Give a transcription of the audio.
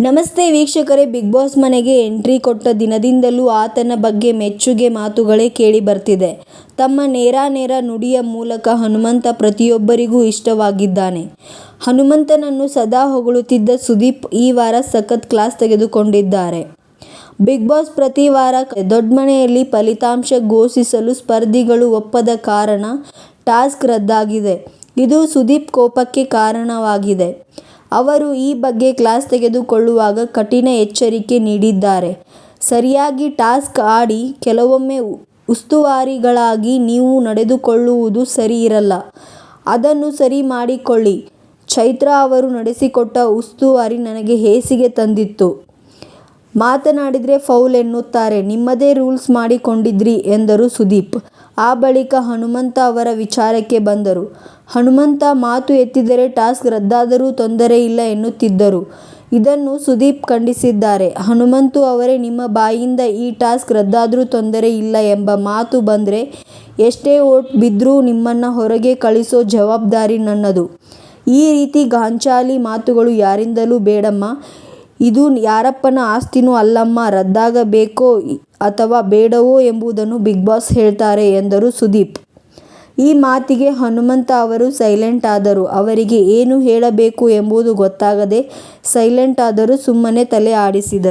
ನಮಸ್ತೆ ವೀಕ್ಷಕರೇ, big boss ಮನೆಗೆ ಎಂಟ್ರಿ ಕೊಟ್ಟ ದಿನದಿಂದಲೂ ಆತನ ಬಗ್ಗೆ ಮೆಚ್ಚುಗೆ ಮಾತುಗಳೇ ಕೇಳಿ ಬರ್ತಿದೆ. ತಮ್ಮ ನೇರಾನೇರ ನುಡಿಯ ಮೂಲಕ ಹನುಮಂತ ಪ್ರತಿಯೊಬ್ಬರಿಗೂ ಇಷ್ಟವಾಗಿದ್ದಾನೆ. ಹನುಮಂತನನ್ನು ಸದಾ ಹೊಗಳುತ್ತಿದ್ದ ಸುದೀಪ್ ಈ ವಾರ ಸಖತ್ ಕ್ಲಾಸ್ ತೆಗೆದುಕೊಂಡಿದ್ದಾರೆ. ಬಿಗ್ ಬಾಸ್ ಪ್ರತಿ ವಾರ ದೊಡ್ಡಮನೆಯಲ್ಲಿ ಫಲಿತಾಂಶ ಘೋಷಿಸಲು ಸ್ಪರ್ಧಿಗಳು ಒಪ್ಪದ ಕಾರಣ ಟಾಸ್ಕ್ ರದ್ದಾಗಿದೆ. ಇದು ಸುದೀಪ್ ಕೋಪಕ್ಕೆ ಕಾರಣವಾಗಿದೆ. ಅವರು ಈ ಬಗ್ಗೆ ಕ್ಲಾಸ್ ತೆಗೆದುಕೊಳ್ಳುವಾಗ ಕಠಿಣ ಎಚ್ಚರಿಕೆ ನೀಡಿದ್ದಾರೆ. ಸರಿಯಾಗಿ ಟಾಸ್ಕ್ ಆಡಿ ಕೆಲವೊಮ್ಮೆ ಉಸ್ತುವಾರಿಗಳಾಗಿ ನೀವು ನಡೆದುಕೊಳ್ಳುವುದು ಸರಿ ಇರಲ್ಲ ಅದನ್ನು ಸರಿ ಮಾಡಿಕೊಳ್ಳಿ. ಚೈತ್ರಾ ಅವರು ನಡೆಸಿಕೊಟ್ಟ ಉಸ್ತುವಾರಿ ನನಗೆ ಹೇಸಿಗೆ ತಂದಿತ್ತು. ಮಾತನಾಡಿದ್ರೆ ಫೌಲ್ ಎನ್ನುತ್ತಾರೆ. ನಿಮ್ಮದೇ ರೂಲ್ಸ್ ಮಾಡಿಕೊಂಡಿದ್ರಿ ಎಂದರು ಸುದೀಪ್. ಆ ಬಳಿಕ ಹನುಮಂತ ಅವರ ವಿಚಾರಕ್ಕೆ ಬಂದರು. ಹನುಮಂತ ಮಾತು ಎತ್ತಿದರೆ ಟಾಸ್ಕ್ ರದ್ದಾದರೂ ತೊಂದರೆ ಇಲ್ಲ ಎನ್ನುತ್ತಿದ್ದರು. ಇದನ್ನು ಸುದೀಪ್ ಖಂಡಿಸಿದ್ದಾರೆ. ಹನುಮಂತು ಅವರೇ, ನಿಮ್ಮ ಬಾಯಿಂದ ಈ ಟಾಸ್ಕ್ ರದ್ದಾದರೂ ತೊಂದರೆ ಇಲ್ಲ ಎಂಬ ಮಾತು ಬಂದ್ರೆ ಎಷ್ಟೇ ಓಟ್ ಬಿದ್ರೂ ನಿಮ್ಮನ್ನ ಹೊರಗೆ ಕಳಿಸೋ ಜವಾಬ್ದಾರಿ ನನ್ನದು. ಈ ರೀತಿ ಗಾಂಚಾಲಿ ಮಾತುಗಳು ಯಾರಿಂದಲೂ ಬೇಡಮ್ಮ. ಇದು ಯಾರಪ್ಪನ ಆಸ್ತಿನೂ ಅಲ್ಲಮ್ಮ, ರದ್ದಾಗಬೇಕೋ ಅಥವಾ ಬೇಡವೋ ಎಂಬುದನ್ನು ಬಿಗ್ ಬಾಸ್ ಹೇಳ್ತಾರೆ ಎಂದರು ಸುದೀಪ್. ಈ ಮಾತಿಗೆ ಹನುಮಂತ ಅವರು ಸೈಲೆಂಟ್ ಆದರು. ಅವರಿಗೆ ಏನು ಹೇಳಬೇಕು ಎಂಬುದು ಗೊತ್ತಾಗದೆ ಸೈಲೆಂಟ್ ಆದರು ಸುಮ್ಮನೆ ತಲೆ ಆಡಿಸಿದರು.